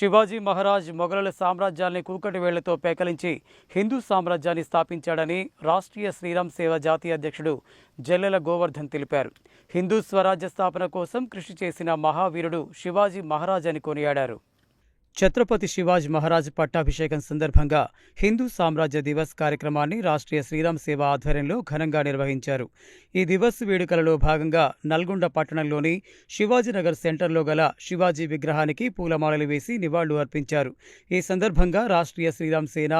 శివాజీ మహారాజ్ మొఘలుల సామ్రాజ్యాన్ని కూకటి వేళ్ళతో పేకలించి హిందూ సామ్రాజ్యాన్ని స్థాపించాడని రాష్ట్రీయ శ్రీరామ్ సేవ జాతీయ అధ్యక్షుడు జల్లెల గోవర్ధన్ తెలిపారు. హిందూ స్వరాజ్య స్థాపన కోసం కృషి చేసిన మహావీరుడు శివాజీ మహారాజ్ అని కొనియాడారు. ఛత్రపతి శివాజ్ మహారాజ్ పట్టాభిషేకం సందర్భంగా హిందూ సామ్రాజ్య దివస్ కార్యక్రమాన్ని రాష్ట్రీయ శ్రీరామ్ సేవ ఆధ్వర్యంలో ఘనంగా నిర్వహించారు. ఈ దివస్ వేడుకలలో భాగంగా నల్గొండ పట్టణంలోని శివాజీనగర్ సెంటర్లో గల శివాజీ విగ్రహానికి పూలమాలలు వేసి నివాళులు అర్పించారు. ఈ సందర్భంగా రాష్ట్రీయ శ్రీరామ్ సేన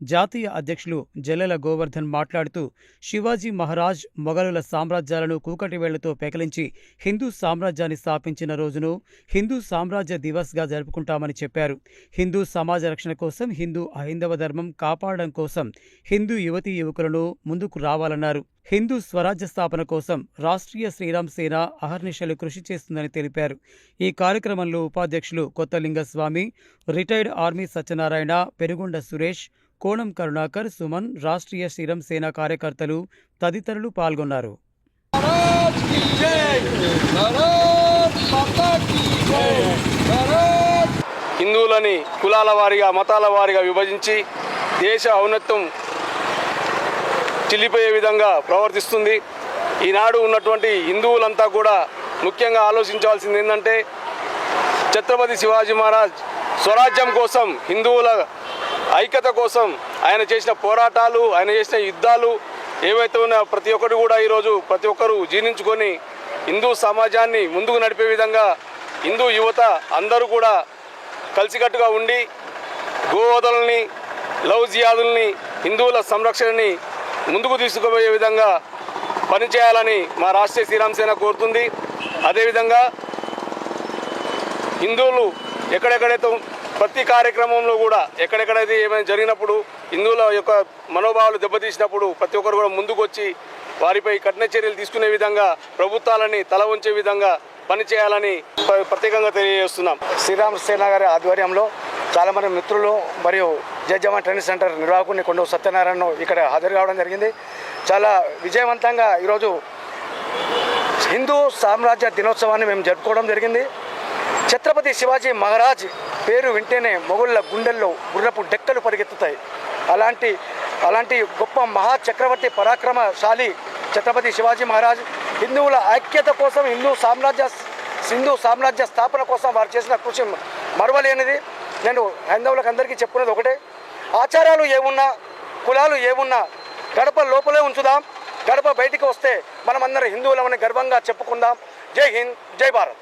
జాతీయ అధ్యక్షులు జల్లెల గోవర్ధన్ మాట్లాడుతూ శివాజీ మహారాజ్ మొఘలుల సామ్రాజ్యాలను కూకటి వేళ్ళతో పెకలించి హిందూ సామ్రాజ్యాన్ని స్థాపించిన రోజును హిందూ సామ్రాజ్య దివస్గా జరుపుకుంటామని చెప్పారు. హిందూ సమాజ రక్షణ కోసం హిందూ అహిందవ ధర్మం కాపాడడం కోసం హిందూ యువతీ యువకులను ముందుకు రావాలన్నారు. హిందూ స్వరాజ్య స్థాపన కోసం రాష్ట్రీయ శ్రీరామ్ సేన అహర్నిశలు కృషి చేస్తుందని తెలిపారు. ఈ కార్యక్రమంలో ఉపాధ్యక్షులు కొత్తలింగస్వామి రిటైర్డ్ ఆర్మీ సత్యనారాయణ పెనుగొండ సురేష్ కోణం కరుణాకర్ సుమన్ రాష్ట్రీయ శ్రీరామ్ సేన కార్యకర్తలు తదితరులు పాల్గొన్నారు. హిందువులని కులాల వారిగా మతాల వారిగా విభజించి దేశ ఔన్నత్యం చిల్లిపోయే విధంగా ప్రవర్తిస్తుంది. ఈనాడు ఉన్నటువంటి హిందువులంతా కూడా ముఖ్యంగా ఆలోచించాల్సింది ఏంటంటే ఛత్రపతి శివాజీ మహారాజ్ స్వరాజ్యం కోసం హిందువుల ఐక్యత కోసం ఆయన చేసిన పోరాటాలు ఆయన చేసిన యుద్ధాలు ఏవైతే ఉన్నాయో ప్రతి ఒక్కరు కూడా ఈరోజు ప్రతి ఒక్కరూ జీర్ణించుకొని హిందూ సమాజాన్ని ముందుకు నడిపే విధంగా హిందూ యువత అందరూ కూడా కలిసికట్టుగా ఉండి గోవదలని లవ్ జియాదుల్ని హిందువుల సంరక్షణని ముందుకు తీసుకుపోయే విధంగా పనిచేయాలని మా రాష్ట్రీయ శ్రీరామ్ సేన కోరుతుంది. అదేవిధంగా హిందువులు ఎక్కడెక్కడైతే ప్రతి కార్యక్రమంలో కూడా ఎక్కడెక్కడైతే ఏమైనా జరిగినప్పుడు హిందువుల యొక్క మనోభావాలు దెబ్బతీసినప్పుడు ప్రతి ఒక్కరు కూడా ముందుకు వచ్చి వారిపై కఠిన చర్యలు తీసుకునే విధంగా ప్రభుత్వాలని తల ఉంచే విధంగా పనిచేయాలని ప్రత్యేకంగా తెలియజేస్తున్నాం. శ్రీరామ్ సేనా గారి ఆధ్వర్యంలో చాలామంది మిత్రులు మరియు జయజవాన్ ట్రైనింగ్ సెంటర్ నిర్వాహకుని కొండ సత్యనారాయణ ఇక్కడ హాజరు కావడం జరిగింది. చాలా విజయవంతంగా ఈరోజు హిందూ సామ్రాజ్య దినోత్సవాన్ని మేము జరుపుకోవడం జరిగింది. ఛత్రపతి శివాజీ మహారాజ్ పేరు వింటేనే మొగుళ్ళ గుండెల్లో గుర్రపు డెక్కలు పరిగెత్తుతాయి. అలాంటి అలాంటి గొప్ప మహా చక్రవర్తి పరాక్రమశాలి ఛత్రపతి శివాజీ మహారాజ్ హిందువుల ఐక్యత కోసం హిందూ సామ్రాజ్య హిందూ సామ్రాజ్య స్థాపన కోసం వారు చేసిన కృషి మరవలేనిది. నేను హైందవులకు అందరికీ చెప్పుకునేది ఒకటే. ఆచారాలు ఏమున్నా కులాలు ఏమున్నా గడప లోపలే ఉంచుదాం. గడప బయటికి వస్తే మనమందరం హిందువులమని గర్వంగా చెప్పుకుందాం. జై హింద్ జై భారత్.